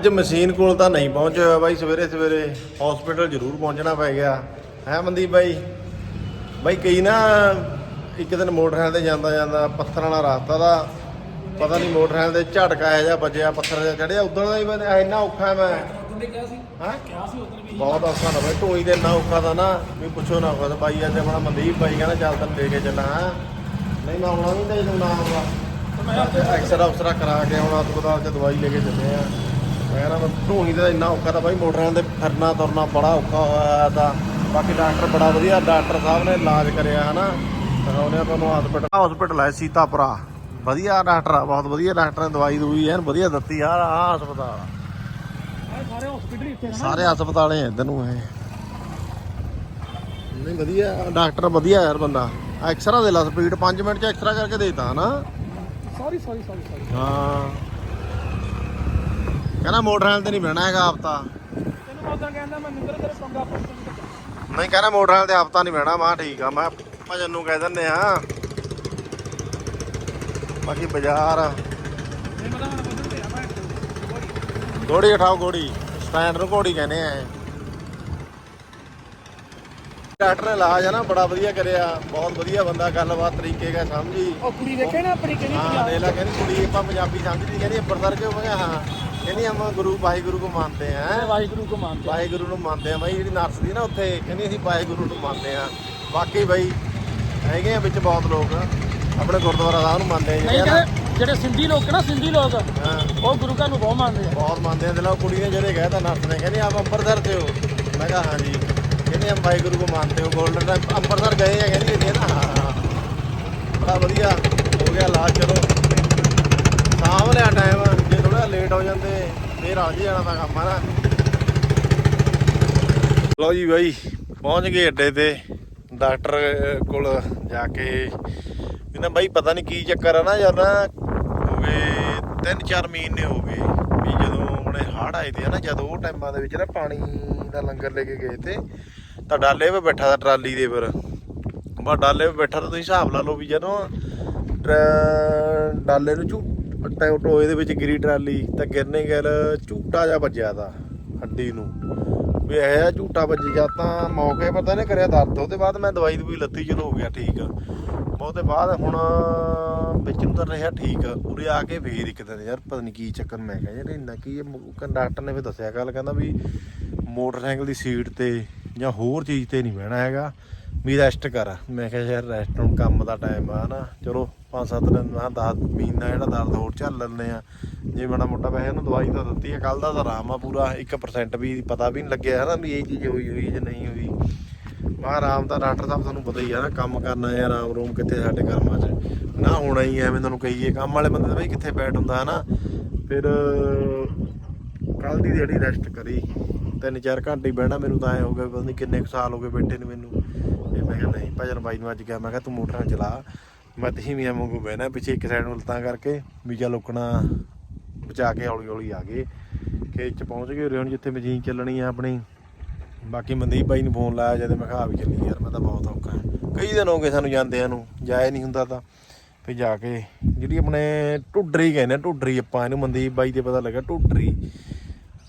ਅੱਜ ਮਸ਼ੀਨ ਕੋਲ ਤਾਂ ਨਹੀਂ ਪਹੁੰਚਿਆ ਹੋਇਆ ਬਾਈ, ਸਵੇਰੇ ਸਵੇਰੇ ਹਸਪੀਟਲ ਜ਼ਰੂਰ ਪਹੁੰਚਣਾ ਪੈ ਗਿਆ। ਹੈ ਮਨਦੀਪ ਬਾਈ? ਬਾਈ ਕਈ ਨਾ ਇੱਕ ਦਿਨ ਮੋਟਰਸਾਈਕਲ ਤੇ ਜਾਂਦਾ ਜਾਂਦਾ ਪੱਥਰਾਂ ਵਾਲਾ ਰਸਤਾ ਦਾ, ਪਤਾ ਨਹੀਂ ਮੋਟਰਸਾਈਕਲ ਤੇ ਝਟਕਾ ਇਹੋ ਜਿਹਾ ਵੱਜਿਆ, ਪੱਥਰ ਜਿਹਾ ਚੜਿਆ ਉਦੋਂ ਦਾ ਹੀ ਮੈਂ ਇੰਨਾ ਔਖਾ ਮੈਂ। ਹਾਂ? ਬਹੁਤ ਔਖਾ ਨਾ ਬਾਈ, ਢੋਈ ਦੇ ਇੰਨਾ ਔਖਾ ਦਾ ਨਾ, ਵੀ ਪੁੱਛੋ ਨਾ ਕੁਛ। ਬਾਈ ਅੱਜ ਆਪਣਾ ਮਨਦੀਪ ਬਾਈ ਕਹਿੰਦਾ, ਚੱਲ ਤੈਨੂੰ ਲੈ ਕੇ ਚੱਲਾਂ, ਹੈਂ। ਨਹੀਂ, ਮੈਂ ਆਉਣਾ ਨਹੀਂ ਤੇ ਜਦੋਂ ਨਾ ਆਉਂਦਾ ਐਕਸਰਾ ਉਕਸਰਾ ਕਰਾ ਕੇ ਹੁਣ ਹਸਪਤਾਲ 'ਚ ਦਵਾਈ ਲੈ ਕੇ ਚੱਲੇ ਆ। ਮੈਂ ਕਹਿੰਦਾ ਢੋਣੀ ਦਾ ਇੰਨਾ ਔਖਾ ਤਾਂ ਬਾਈ ਮੋਟਰਾਂ ਤੇ ਫਿਰਨਾ ਤੁਰਨਾ ਬੜਾ ਔਖਾ ਹੋਇਆ ਤਾਂ। ਬਾਕੀ ਡਾਕਟਰ ਬੜਾ ਵਧੀਆ ਡਾਕਟਰ ਸਾਹਿਬ ਨੇ ਇਲਾਜ ਕਰਿਆ ਹਨਾ। ਦਿਖਾਉਂਦੇ ਆ ਤੁਹਾਨੂੰ ਹਸਪੀਟਲ ਹਸਪੀਟਲ ਹੈ ਸੀਤਾਪੁਰਾ ਵਧੀਆ ਡਾਕਟਰ ਆ ਬਹੁਤ ਵਧੀਆ ਡਾਕਟਰ ਨੇ ਦਵਾਈ ਦੂਈ ਐਨ ਵਧੀਆ ਦਿੱਤੀ ਆ ਆ ਹਸਪਤਾਲ। ਆ। ਸਾਰੇ ਹਸਪੀਟਲ ਇੱਥੇ ਸਾਰੇ ਹਸਪਤਾਲੇ ਆ ਇੱਧਰ ਨੂੰ ਇਹ। ਨਹੀਂ ਵਧੀਆ ਡਾਕਟਰ ਵਧੀਆ ਯਾਰ ਬੰਦਾ। ਐਕਸਰਾ ਦੇ ਲਾ ਸਪੀਡ 5 ਮਿੰਟ ਚ ਐਕਸਰਾ ਕਰਕੇ ਦੇਤਾ ਹਨਾ। ਸੌਰੀ ਸੌਰੀ ਸੌਰੀ ਹਾਂ। ਕਹਿੰਦਾ ਮੋਟਰਸਾਈਕਲ ਤੇ ਨਹੀਂ ਬਹਿਣਾ ਹੈਗਾ ਹਫਤਾ। ਤੈਨੂੰ ਉਦੋਂ ਕਹਿੰਦਾ ਮੈਂ ਨਿੰਦਰ ਤੇਰੇ ਪੰਗਾ ਨਹੀਂ ਕਹਿੰਦਾ ਮੋਟਰਸਾਈਕਲ ਤੇ ਹਫਤਾ ਨਹੀਂ ਬਹਿਣਾ ਮੈਂ ਠੀਕ ਆ ਮੈਂ ਭਜਨ ਨੂੰ ਕਹਿ ਦਿੰਦੇ ਆ ਬਾਕੀ ਬਾਜ਼ਾਰ। ਗੋੜੀ ਉਠਾਓ ਗੋੜੀ ਸਟੈਂਡ ਨੂੰ ਘੋੜੀ ਕਹਿੰਦੇ ਆ। ਡਾਕਟਰ ਨੇ ਇਲਾਜ ਆ ਨਾ ਬੜਾ ਵਧੀਆ ਕਰਿਆ ਬਹੁਤ ਵਧੀਆ ਬੰਦਾ ਗੱਲਬਾਤ ਤਰੀਕੇ ਦਾ ਸਮਝੀ। ਉਹ ਕੁੜੀ ਦੇਖੇ ਨਾ ਆਪਣੀ ਕਿਹੜੀ ਹਾਂ ਪੰਜਾਬ ਦੇ ਲਾ ਕਹਿੰਦੀ ਕੁੜੀ ਆਪਾਂ ਪੰਜਾਬੀ ਸਮਝਦੀ ਕਹਿੰਦੀ ਅੰਮ੍ਰਿਤਸਰ ਕਿਉਂ ਮੈਂ ਹਾਂ। ਕਹਿੰਦੀ ਹਮ ਗੁਰੂ ਵਾਹਿਗੁਰੂ ਕੋ ਮੰਨਦੇ ਆ। ਵਾਹਿਗੁਰੂ ਕੋ ਮੰਨਦੇ ਵਾਹਿਗੁਰੂ ਨੂੰ ਮੰਨਦੇ ਆ ਬਾਈ ਜਿਹੜੀ ਨਰਸ ਦੀ ਨਾ ਉੱਥੇ ਕਹਿੰਦੀ ਅਸੀਂ ਵਾਹਿਗੁਰੂ ਨੂੰ ਮੰਨਦੇ ਆ। ਬਾਕੀ ਬਾਈ ਹੈਗੇ ਆ ਵਿੱਚ ਬਹੁਤ ਲੋਕ ਆਪਣੇ ਗੁਰਦੁਆਰਾ ਸਾਹਿਬ ਨੂੰ ਮੰਨਦੇ ਆ ਨਹੀਂ ਜਿਹੜੇ। ਕਹਿੰਦੇ ਜਿਹੜੇ ਸਿੰਧੀ ਲੋਕ ਨਾ ਸਿੰਧੀ ਲੋਕ ਹਾਂ। ਉਹ ਗੁਰੂ ਘਰ ਨੂੰ ਬਹੁਤ ਮੰਨਦੇ ਆ। ਬਹੁਤ ਮੰਨਦੇ ਆ। ਦਿਲੋਂ ਕੁੜੀ ਨੇ ਜਿਹੜੇ ਕਹਿਤਾ ਨਰਸ ਨੇ ਕਹਿੰਦੀ ਆਪ ਅੰਮ੍ਰਿਤਸਰ ਤੇ ਹੋ। ਮੈਂ ਕਿਹਾ ਹਾਂ ਜੀ। ਕਹਿੰਦੀ ਹਮ ਵਾਹਿਗੁਰੂ ਕੋ ਮੰਨਦੇ ਹੋ ਗੋਲਡਨ ਟੈਂਪ ਅੰਮ੍ਰਿਤਸਰ ਗਏ ਆ ਕਹਿੰਦੀ ਅਸੀਂ ਨਾ ਹਾਂ ਹਾਂ ਬੜਾ ਵਧੀਆ ਹੋ ਗਿਆ ਇਲਾਜ ਚਲੋ ਸਾਂਭ ਲਿਆ ਟਾਈਮ ਲੇਟ ਹੋ ਜਾਂਦੇ, ਫੇਰ ਆ ਜੀ ਜਾਣਾ ਤਾਂ ਕੰਮ ਆ ਨਾ ਲਓ ਜੀ ਬਾਈ, ਪਹੁੰਚ ਗਏ ਅੱਡੇ ਤੇ। ਡਾਕਟਰ ਕੋਲ ਜਾ ਕੇ ਕਹਿੰਦਾ, ਬਾਈ ਪਤਾ ਨਹੀਂ ਕੀ ਚੱਕਰ ਆ ਨਾ ਯਾਰ, ਨਾ ਹੋ ਗਏ ਤਿੰਨ ਚਾਰ ਮਹੀਨੇ ਹੋ ਗਏ ਵੀ ਜਦੋਂ ਆਪਣੇ ਹੜ੍ਹ ਆਏ ਤੇ ਨਾ ਜਦੋਂ ਉਹ ਟਾਈਮਾਂ ਦੇ ਵਿੱਚ ਨਾ ਪਾਣੀ ਦਾ ਲੰਗਰ ਲੈ ਕੇ ਗਏ ਤੇ, ਤਾਂ ਡਾਲੇ 'ਤੇ ਬੈਠਾ ਦਾ ਟਰਾਲੀ ਦੇ ਪਰ। ਬਾ ਡਾਲੇ 'ਤੇ ਬੈਠਾ ਤਾਂ, ਤੁਸੀਂ ਹਿਸਾਬ ਲਾ ਲਓ ਵੀ ਜਦੋਂ ਟਰ- ਡਾਲੇ ਨੂੰ ਝੂ ਟੈ- ਟੋਏ ਦੇ ਵਿੱਚ ਗਿਰੀ ਟਰਾਲੀ, ਤਾਂ ਗਿਰਨੇ ਗੈਲ ਝੂਟਾ ਜਿਹਾ ਵੱਜਿਆ ਤਾ ਹੱਡੀ ਨੂੰ। ਵੀ ਇਹ ਝੂਟਾ ਵੱਜ ਗਿਆ ਤਾਂ ਮੌਕੇ ਪਰ ਤਾਂ ਇਹਨੇ ਕਰਿਆ ਦਰਦ, ਉਹਦੇ ਬਾਅਦ ਮੈਂ ਦਵਾਈ ਦਵਾਈ ਲੱਤੀ ਚਲੋ ਹੋ ਗਿਆ ਠੀਕ। ਉਹਦੇ ਬਾਅਦ ਹੁਣ ਵਿੱਚ ਨੂੰ ਤਾਂ ਰਿਹਾ ਠੀਕ, ਉਰੇ ਆ ਕੇ ਫੇਰ ਇੱਕ ਦਿਨ ਯਾਰ, ਪਤਾ ਨਹੀਂ ਕੀ ਚੱਕਰ, ਮੈਂ ਕਿਹਾ ਯਾਰ ਇੰਨਾ ਕੀ ਕੰਡਕਟਰ ਨੇ ਵੀ ਦੱਸਿਆ ਗੱਲ, ਕਹਿੰਦਾ ਵੀ ਮੋਟਰਸਾਈਕਲ ਦੀ ਸੀਟ ਤੇ ਜਾਂ ਹੋਰ ਚੀਜ਼ ਤੇ ਨਹੀਂ ਬਹਿਣਾ ਹੈਗਾ। ਵੀ ਰੈਸਟ ਕਰ। ਮੈਂ ਕਿਹਾ ਯਾਰ ਰੈਸਟ ਹੁਣ ਕੰਮ ਦਾ ਟਾਈਮ ਆ ਨਾ। ਚਲੋ 5-7 ਦਿਨ ਨਾ 10 ਮਹੀਨਾ ਜਿਹੜਾ ਦਰਦ ਹੋਰ ਝੱਲ ਲੈਂਦੇ ਆ। ਜੇ ਮਾੜਾ ਮੋਟਾ ਵੈਸੇ ਉਹਨੂੰ ਦਵਾਈ ਤਾਂ ਦਿੱਤੀ ਆ ਕੱਲ ਦਾ ਤਾਂ ਆਰਾਮ ਆ ਪੂਰਾ। 1% ਵੀ ਪਤਾ ਵੀ ਨਹੀਂ ਲੱਗਿਆ ਹੈ ਨਾ ਵੀ ਇਹ ਚੀਜ਼ ਹੋਈ ਹੋਈ ਜਾਂ ਨਹੀਂ ਹੋਈ। ਮਾ ਆਰਾਮ ਦਾ ਡਾਕਟਰ ਸਾਹਿਬ ਤੁਹਾਨੂੰ ਪਤਾ ਹੀ ਆ ਨਾ, ਕੰਮ ਕਰਨਾ ਹੈ ਆਰਾਮ ਰੂਮ ਕਿੱਥੇ ਸਾਡੇ ਕਰਮਾਂ 'ਚ। ਨਾ ਹੋਣਾ ਹੀ ਐਵੇਂ ਤੁਹਾਨੂੰ ਕਹੀਏ। ਕੰਮ ਵਾਲੇ ਬੰਦੇ ਦਾ ਬਈ ਕਿੱਥੇ ਬੈਠ ਹੁੰਦਾ ਹੈ ਨਾ ਫਿਰ ਕੱਲ ਦੀ ਜਿਹੜੀ ਰੈਸਟ ਕਰੀ ਤਿੰਨ ਚਾਰ ਘੰਟੇ ਬਹਿਣਾ ਮੈਨੂੰ ਤਾਂ ਐ ਹੋ ਗਿਆ, ਪਤਾ ਨਹੀਂ ਕਿੰਨੇ ਕੁ ਸਾਲ ਹੋ ਗਏ ਬੈਠੇ ਨੇ ਮੈਨੂੰ। ਮੈਂ ਕਿਹਾ ਨਹੀਂ ਭਜਨ ਬਾਈ ਨੂੰ ਅੱਜ ਕਿਹਾ ਮੈਂ ਕਿਹਾ ਤੂੰ ਮੋਟਰਾਂ ਚਲਾ। ਮੈਂ ਤਹੀਂ ਵੀ ਐਵੇਂ ਬਹਿਣਾ ਪਿੱਛੇ ਇੱਕ ਸਾਈਡ ਨੂੰ ਲੱਤਾਂ ਕਰਕੇ ਵੀ ਚੱਲ ਲੁਕਣਾ ਬਚਾ ਕੇ ਹੌਲੀ ਹੌਲੀ ਆ ਗਏ। ਖੇਤ ਚ ਪਹੁੰਚ ਗਏ ਉਰੇ ਹੁਣ ਜਿੱਥੇ ਮਸ਼ੀਨ ਚੱਲਣੀ ਆ ਆਪਣੀ। ਬਾਕੀ ਮਨਦੀਪ ਬਾਈ ਨੂੰ ਫੋਨ ਲਾਇਆ ਜਦ ਮੈਂ ਕਿਹਾ ਆ ਵੀ ਚੱਲੀ ਯਾਰ ਮੈਂ ਤਾਂ ਬਹੁਤ ਔਖਾ ਕਈ ਦਿਨ ਹੋ ਗਏ ਸਾਨੂੰ ਜਾਂਦਿਆਂ ਨੂੰ ਜਾਇ ਨਹੀਂ ਹੁੰਦਾ ਤਾਂ। ਫਿਰ ਜਾ ਕੇ ਜਿਹੜੀ ਆਪਣੇ ਟੁੱਡਰੀ ਕਹਿੰਦੇ ਆ, ਢੁੱਡਰੀ ਆਪਾਂ ਇਹਨੂੰ ਮਨਦੀਪ ਬਾਈ ਦੇ ਪਤਾ ਲੱਗਾ ਢੁੱਡਰੀ।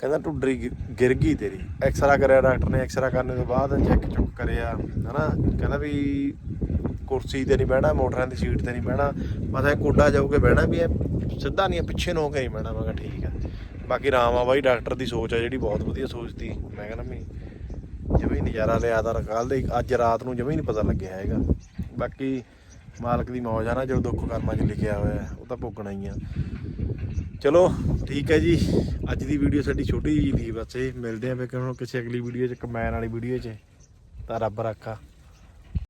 ਕਹਿੰਦਾ ਟੁੱਡਰੀ ਗਿ- ਗਿਰ ਗਈ ਤੇਰੀ। ਐਕਸਰਾ ਕਰਿਆ ਡਾਕਟਰ ਨੇ ਐਕਸਰਾ ਕਰਨ ਤੋਂ ਬਾਅਦ ਚੈੱਕ ਚੁੱਕ ਕਰਿਆ, ਹਨਾ? ਕਹਿੰਦਾ ਵੀ ਕੁਰਸੀ ਤੇ ਨਹੀਂ ਬਹਿਣਾ, ਮੋਟਰਾਂ ਦੀ ਸੀਟ ਤੇ ਨਹੀਂ ਬਹਿਣਾ। ਬਸ ਕੋਡਾ ਜਾਊ ਕੇ ਬਹਿਣਾ ਵੀ ਇਹ ਸਿੱਧਾ ਨਹੀਂ ਪਿੱਛੇ ਨੂੰ ਹੋ ਕੇ ਨਹੀਂ ਬਹਿਣਾ। ਮੈਂ ਕਿਹਾ ਠੀਕ ਆ ਬਾਕੀ ਰਾਮ ਆ ਬਾਈ, ਡਾਕਟਰ ਦੀ ਸੋਚ ਆ ਜਿਹੜੀ ਬਹੁਤ ਵਧੀਆ ਸੋਚ ਸੋਚਦੀ। ਮੈਂ ਕਹਿੰਦਾ ਵੀ ਜਿਵੇਂ ਹੀ ਨਜ਼ਾਰਾ ਲਿਆ ਤਾਂ ਕੱਲ ਦੇ, ਅੱਜ ਰਾਤ ਨੂੰ ਜਿਵੇਂ ਹੀ ਨਹੀਂ ਪਤਾ ਲੱਗਿਆ ਹੈਗਾ। ਬਾਕੀ ਮਾਲਕ ਦੀ ਮੌਜ ਆ ਨਾ ਜੋ ਦੁੱਖ ਕਰਮਾਂ 'ਚ ਲਿਖਿਆ ਹੋਇਆ, ਉਹ ਤਾਂ ਭੋਗਣਾ ਹੀ ਆ। ਚਲੋ, ਠੀਕ ਹੈ ਜੀ। ਅੱਜ ਦੀ ਵੀਡੀਓ ਸਾਡੀ ਛੋਟੀ ਜਿਹੀ ਦੀ ਬਸ ਇਹ ਮਿਲਦੇ ਆਂ ਫਿਰ ਕਿਸੇ ਅਗਲੀ ਵੀਡੀਓ 'ਚ, ਕਮੈਨ ਵਾਲੀ ਵੀਡੀਓ 'ਚ। ਤਾਂ ਰੱਬ ਰੱਖਾ।